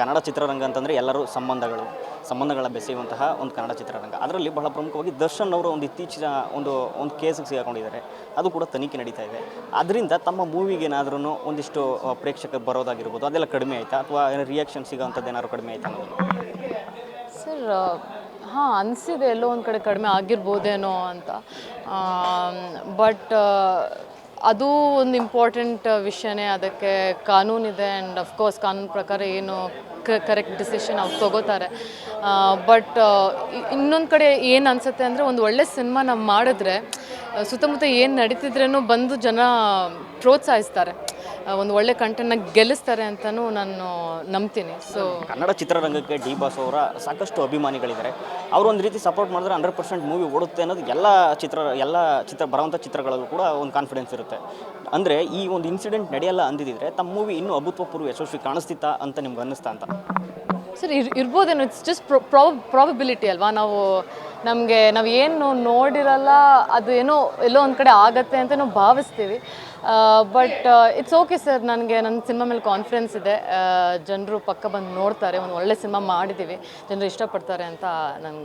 ಕನ್ನಡ ಚಿತ್ರರಂಗ ಅಂತಂದರೆ ಎಲ್ಲರೂ ಸಂಬಂಧಗಳು, ಸಂಬಂಧಗಳ ಬೆಸೆಯುವಂತಹ ಒಂದು ಕನ್ನಡ ಚಿತ್ರರಂಗ. ಅದರಲ್ಲಿ ಬಹಳ ಪ್ರಮುಖವಾಗಿ ದರ್ಶನ್ ಅವರು ಒಂದು ಇತ್ತೀಚಿನ ಒಂದು ಒಂದು ಕೇಸಿಗೆ ಸಿಗಾಕೊಂಡಿದ್ದಾರೆ ಅದು ಕೂಡ ತನಿಖೆ ನಡೀತಾ ಇದೆ. ಅದರಿಂದ ತಮ್ಮ ಮೂವಿಗೆ ಏನಾದ್ರೂ ಒಂದಿಷ್ಟು ಪ್ರೇಕ್ಷಕರು ಬರೋದಾಗಿರ್ಬೋದು, ಅದೆಲ್ಲ ಕಡಿಮೆ ಆಯಿತಾ? ಅಥವಾ ರಿಯಾಕ್ಷನ್ ಸಿಗೋವಂಥದ್ದು ಏನಾದ್ರು ಕಡಿಮೆ ಆಯಿತಾ? ಅನ್ನೋದು ಸರ್ ಹಾಂ, ಅನಿಸಿದೆ ಎಲ್ಲೋ ಒಂದು ಕಡೆ ಕಡಿಮೆ ಆಗಿರ್ಬೋದೇನೋ ಅಂತ. ಬಟ್ ಅದು ಒಂದು ಇಂಪಾರ್ಟೆಂಟ್ ವಿಷಯನೇ. ಅದಕ್ಕೆ ಕಾನೂನಿದೆ ಆ್ಯಂಡ್ ಅಫ್ಕೋರ್ಸ್ ಕಾನೂನು ಪ್ರಕಾರ ಏನು ಕರೆಕ್ಟ್ ಡಿಸಿಷನ್ ಅವ್ರು ತಗೋತಾರೆ. ಬಟ್ ಇನ್ನೊಂದು ಕಡೆ ಏನು ಅನಿಸುತ್ತೆ ಅಂದರೆ ಒಂದು ಒಳ್ಳೆ ಸಿನಿಮಾ ನಾವು ಮಾಡಿದ್ರೆ ಸುತ್ತಮುತ್ತ ಏನು ನಡೀತಿದ್ರೇನೋ ಬಂದು ಜನ ಪ್ರೋತ್ಸಾಹಿಸ್ತಾರೆ. ಒಂದು ಒಳ್ಳೆ ಕಂಟೆಂಟ್ನ ಗೆಲ್ಲಿಸ್ತಾರೆ ಅಂತಲೂ ನಾನು ನಂಬ್ತೀನಿ. ಸೊ ಕನ್ನಡ ಚಿತ್ರರಂಗಕ್ಕೆ ಡಿ ಬಾಸ್ ಅವರ ಸಾಕಷ್ಟು ಅಭಿಮಾನಿಗಳಿದ್ದಾರೆ. ಅವರು ಒಂದು ರೀತಿ ಸಪೋರ್ಟ್ ಮಾಡಿದ್ರೆ ಹಂಡ್ರೆಡ್ ಪರ್ಸೆಂಟ್ ಮೂವಿ ಓಡುತ್ತೆ ಅನ್ನೋದು ಎಲ್ಲ ಚಿತ್ರ ಎಲ್ಲ ಚಿತ್ರ ಬರುವಂಥ ಚಿತ್ರಗಳಲ್ಲೂ ಕೂಡ ಒಂದು ಕಾನ್ಫಿಡೆನ್ಸ್ ಇರುತ್ತೆ. ಅಂದರೆ ಈ ಒಂದು ಇನ್ಸಿಡೆಂಟ್ ನಡೆಯಲ್ಲ ಅಂದಿದ್ರೆ ತಮ್ಮ ಮೂವಿ ಇನ್ನೂ ಅಭೂತಪೂರ್ವ ಯಶಸ್ವಿ ಕಾಣಿಸ್ತಿತ್ತಾ ಅಂತ ನಿಮ್ಗೆ ಅನ್ನಿಸ್ತಾ ಅಂತ? ಸರ್ ಇರ್ ಇರ್ಬೋದೇನೋ ಇಟ್ಸ್ ಜಸ್ಟ್ ಪ್ರಾಬಬಿಲಿಟಿ ಅಲ್ವಾ? ನಾವು ನಮಗೆ ನಾವು ಏನು ನೋಡಿರಲ್ಲ, ಅದು ಏನೋ ಎಲ್ಲೋ ಒಂದು ಕಡೆ ಆಗತ್ತೆ ಅಂತ ನಾವು ಭಾವಿಸ್ತೀವಿ ಬಟ್ ಇಟ್ಸ್ ಓಕೆ ಸರ್ ನನಗೆ ನನ್ನ ಸಿನಿಮಾ ಮೇಲೆ ಕಾನ್ಫಿಡೆನ್ಸ್ ಇದೆ. ಜನರು ಪಕ್ಕ ಬಂದು ನೋಡ್ತಾರೆ, ಒಂದು ಒಳ್ಳೆ ಸಿನಿಮಾ ಮಾಡಿದ್ದೀವಿ ಜನರು ಇಷ್ಟಪಡ್ತಾರೆ ಅಂತ ನನಗೆ